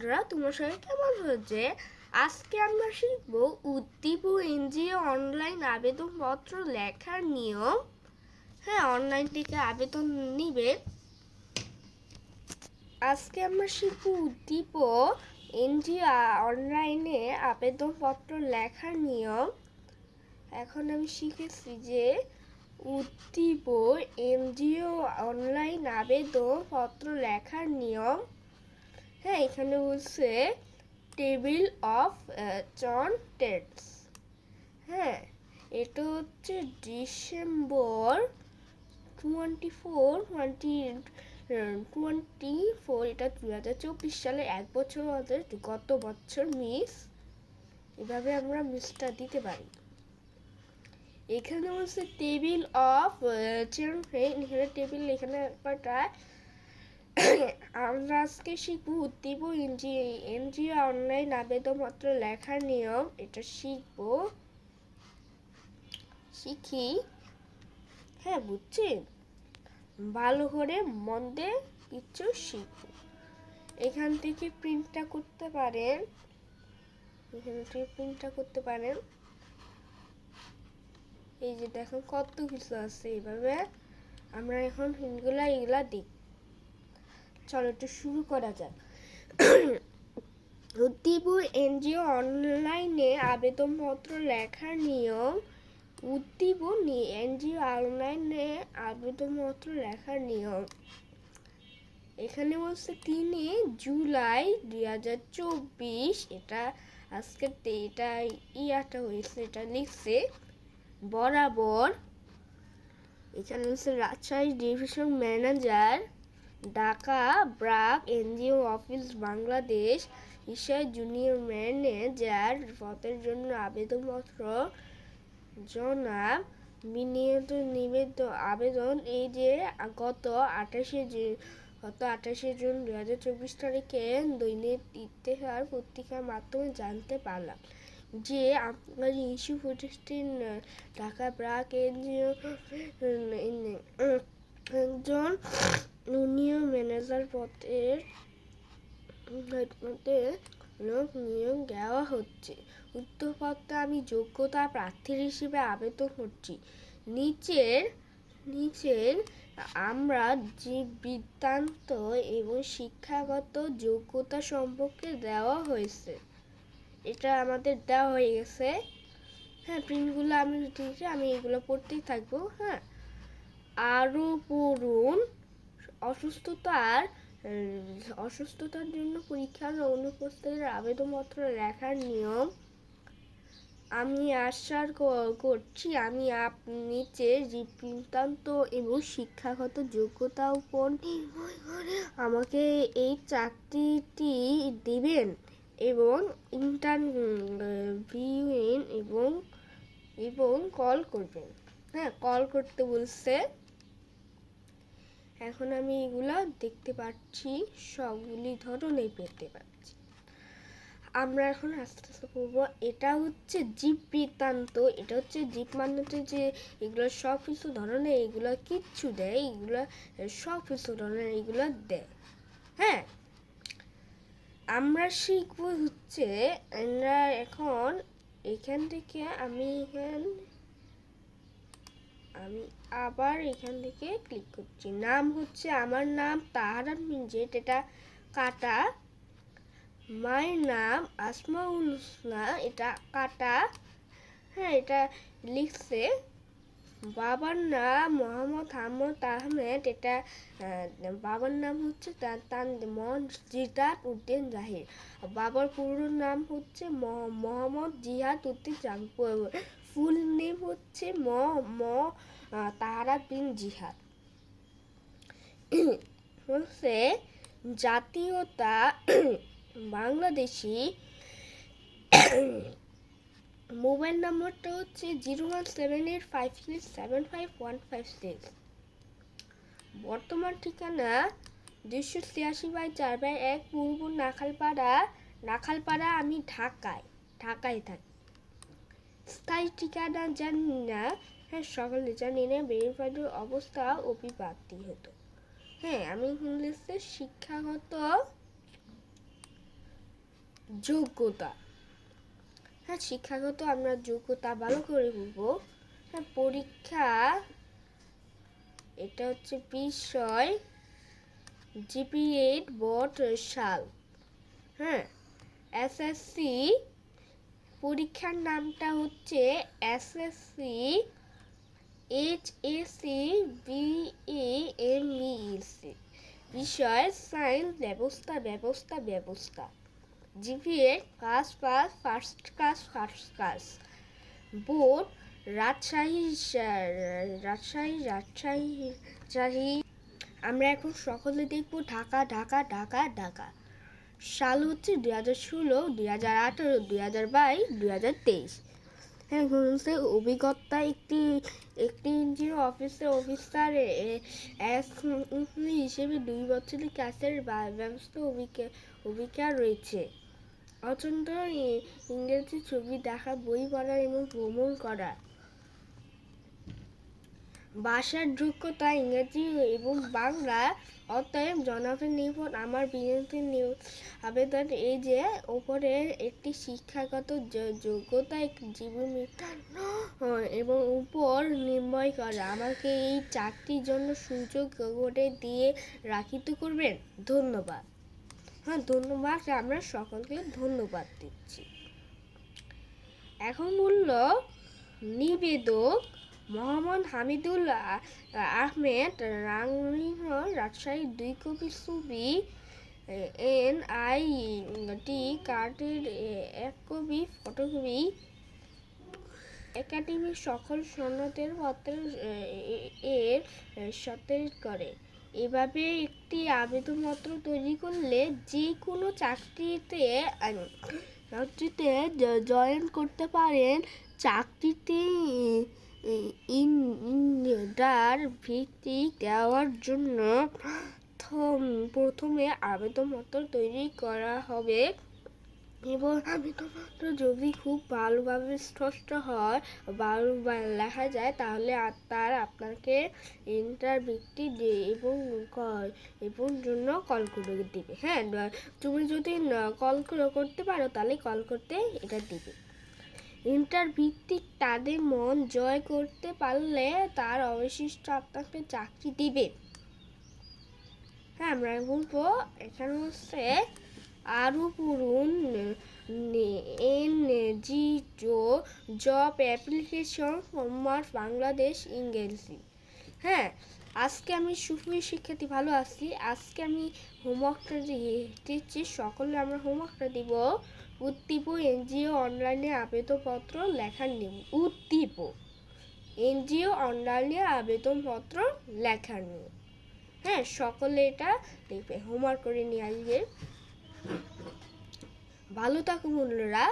বন্ধুরা, তোমার সঙ্গে কেমন হচ্ছে আজকে আমরা শিখব উদ্দীপ এনজিও অনলাইন আবেদনপত্র লেখার নিয়ম। হ্যাঁ অনলাইন থেকে আবেদন নিবে। আজকে আমরা শিখব উদ্দীপ এনজিও অনলাইনে আবেদনপত্র লেখার নিয়ম। এখন আমি শিখেছি যে উদ্দীপ এনজিও অনলাইন আবেদনপত্র লেখার নিয়ম। হ্যাঁ এখানে বলছে টেবিল অফ চন টেটস হ্যাঁ এটা হচ্ছে December twenty four twenty twenty four এটা দু হাজার চব্বিশ সালে এক বছর আমাদের গত বছর, মিস। এভাবে আমরা মিসটা দিতে পারি। এখানে হচ্ছে টেবিল অফ চিলড্রেন এখানে টেবিল, এখানে কয়টা আমরা আজকে শিখব উদ্দীপ এনজি এনজিও অনলাইন আবেদনপত্র লেখার নিয়ম, এটা শিখব। শিখি। হ্যাঁ বুঝছি। ভালো করে মন দিয়ে কিছু শিখব। এখান থেকে প্রিন্টটা করতে পারেন। এখান থেকে প্রিন্টটা করতে পারেন। এই যে দেখুন কত কিছু আছে এইভাবে। আমরা এখন এগুলা এগুলা দিই চলো শুরু করা যাক। উদ্দীপ এনজিও অনলাইনে আবেদনপত্র লেখার নিয়ম। উদ্দীপ এনজিও অনলাইনে আবেদনপত্র লেখার নিয়ম। এখানে বলছে তিনে জুলাই দুই হাজার চব্বিশ, এটা আজকে এটা ইয়াটা হয়েছে, এটা লিখছে বরাবর। এখানে হচ্ছে Rajshahi division manager Dhaka, BRAC, NGO office, Bangladesh ঈশায় junior manager পদের জন্য আবেদনপত্র জনাব বিনিয়োগ নিবেদন আবেদন এই যে গত আঠাশে গত আঠাশে জুন দু হাজার চব্বিশ তারিখে দৈনিক ইত্তেহার পত্রিকার মাধ্যমে জানতে পারলাম যে আপনার ইস্যু প্রতিষ্ঠান ঢাকা ব্রাক এনজিও একজন ইউনিয়ন ম্যানেজার পদের মধ্যে লোক নিয়োগ দেওয়া হচ্ছে। উত্তরপত্রে আমি যোগ্যতা প্রার্থী হিসেবে আবেদন করছি। নিচের নিচের আমরা যে বৃত্তান্ত এবং শিক্ষাগত যোগ্যতা সম্পর্কে দেওয়া হয়েছে, এটা আমাদের দেওয়া হয়ে গেছে। হ্যাঁ প্রিন্টগুলো আমি দিয়েছি আমি এগুলো পড়তেই থাকব। হ্যাঁ আরও পড়ুন। অসুস্থতার অসুস্থতার জন্য পরীক্ষার অনুপস্থিতির আবেদনপত্র লেখার নিয়ম। আমি আশা করছি, আমি নিচে যে বৃত্তান্ত এবং শিক্ষাগত যোগ্যতা উপর নির্ভর করে আমাকে এই চাকরিটি দিবেন এবং ইন্টারভিউইন এবং এবং কল করবেন। হ্যাঁ কল করতে বলছে এখন আমি এগুলো দেখতে পাচ্ছি, সবগুলি ধরনের পেতে পাচ্ছি। আমরা এখন আস্তে আস্তে পড়ব। এটা হচ্ছে জীব বৃত্তান্ত। এটা হচ্ছে জীব মান্যতে যে এগুলো সব কিছু ধরনের এগুলো কিচ্ছু দেয়, এগুলো সব কিছু ধরনের এগুলো দেয়। হ্যাঁ? আমরা শিখব হচ্ছে আমরা এখন এখান থেকে আমি এখান আমি আবার এখান থেকে ক্লিক করছি। নাম হচ্ছে, আমার নাম তাহারা মিনজেট এটা কাটা। মায়ের নাম আসমাউল হুসনা, এটা কাটা। হ্যাঁ এটা লিখছে। বাবার নাম মোহাম্মদ আহমদ আহমেদ, এটা বাবার নাম হচ্ছে জিদাত উদ্দিন জাহির। বাবার পুরো নাম হচ্ছে মোহাম্মদ জিহাদ উদ্দিন জাহির। ফুল নেম হচ্ছে ম ম তাহারা বিন জিহাদ। হচ্ছে জাতীয়তা বাংলাদেশি মোবাইল নম্বরটা হচ্ছে zero one seven eight five six seven five one five six. বর্তমান ঠিকানা দুশো ছিয়াশি বাই চার বাই এক পূর্ব নাখালপাড়া নাখালপাড়া, আমি ঢাকায় ঢাকায় থাকি। স্থায়ী ঠিকানা জানি না। হ্যাঁ সকালে জানি না ভেরিফাইড অবস্থা অভিপ্রাপ্তি হতো হ্যাঁ আমি লিখতে শিক্ষাগত যোগ্যতা। হ্যাঁ শিক্ষাগত আমরা যোগ্যতা ভালো করে বলব হ্যাঁ পরীক্ষা, এটা হচ্ছে বিষয় জিপি এইট বোর্ড সাল। হ্যাঁ এসএসসি পরীক্ষার নামটা হচ্ছে SSC H A C B A M EC বিষয় সায়েন্স ব্যবস্থা ব্যবস্থা ব্যবস্থা। GPA class pass first class first class board Rajshahi Rajshahi Rajshahi Rajshahi. আমরা এখন সকলে দেখব ঢাকা ঢাকা ঢাকা ঢাকা। সাল হচ্ছে দুই হাজার ষোলো, দুই হাজার আঠারো, দুই হাজার বাইশ, দুই হাজার তেইশ। হ্যাঁ হচ্ছে অভিজ্ঞতা একটি একটি এনজিও অফিসে অফিসার হিসেবে দুই বছরের বা- ব্যবস্থা অভিজ্ঞা, অভিজ্ঞতা রয়েছে। অত্যন্ত ই- ইংরেজি ছবি দেখা, বই পড়া এবং ভ্রমণ করা। ভাষার যোগ্যতা ইংরেজি এবং বাংলা। অতএব জনাবের নিকট আমার বিনতি আবেদন এই যে ওপরে একটি শিক্ষাগত যোগ্যতা জীবন নির্ধারণ এবং উপর নির্ণয় করা। আমাকে এই চাকরির জন্য সুযোগ করে দিয়ে রাখিত করবেন। ধন্যবাদ। হ্যাঁ ধন্যবাদ। আমরা সকলকে ধন্যবাদ দিচ্ছি। এখন মূল্য নিবেদক মোহাম্মদ হামিদুল আহমেদ রাঙ্গিহ রাজশাহী দুই কপি ছবি এন আই টি কার্ডের এক কপি, ফটোকপি, একাডেমির সকল সনদের পত্রের এ- এর সাথে করে। এভাবে একটি আবেদনপত্র তৈরি করলে যে কোনো চাকরিতে চাকরিতে জয়েন করতে পারেন। চাকরিতে ইন্টার ভিত্তি দেওয়ার জন্য প্রথম আবেদনপত্র তৈরি করা হবে। এবং আবেদনপত্র যদি খুব ভালোভাবে স্পষ্ট হয় ভালো লেখা যায়, তাহলে তার আপনাকে ইন্টারভিউটি দিয়ে এবং এবং জন্য কল করে দিবে। হ্যাঁ তুমি যদি কল করতে পারো, তাহলে কল করতে এটা দিবে। ইন্টারভিত্তিক তাদের মন জয় করতে পারলে তার অবশিষ্ট আপনাকে চাকরি দিবে। হ্যাঁ আমরা বলব, এখানে হচ্ছে আরও পড়ুন N G, job application homework Bangladesh, ইংরেজি। হ্যাঁ আজকে আমি সুফি শিক্ষার্থী, ভালো আছি। আজকে আমি হোমওয়ার্কটা দিচ্ছি। সকলে আমরা হোমওয়ার্কটা দিব। উদ্দীপ এনজিও অনলাইনে আবেদনপত্র লেখার নিয়ম। উদ্দীপ। এনজিও অনলাইনে আবেদনপত্র লেখার নিয়ম। হ্যাঁ সকলে এটা দেখবে। হোমওয়ার্ক করে নিয়ে আসবে। ভালো থাকুন বন্ধুরা।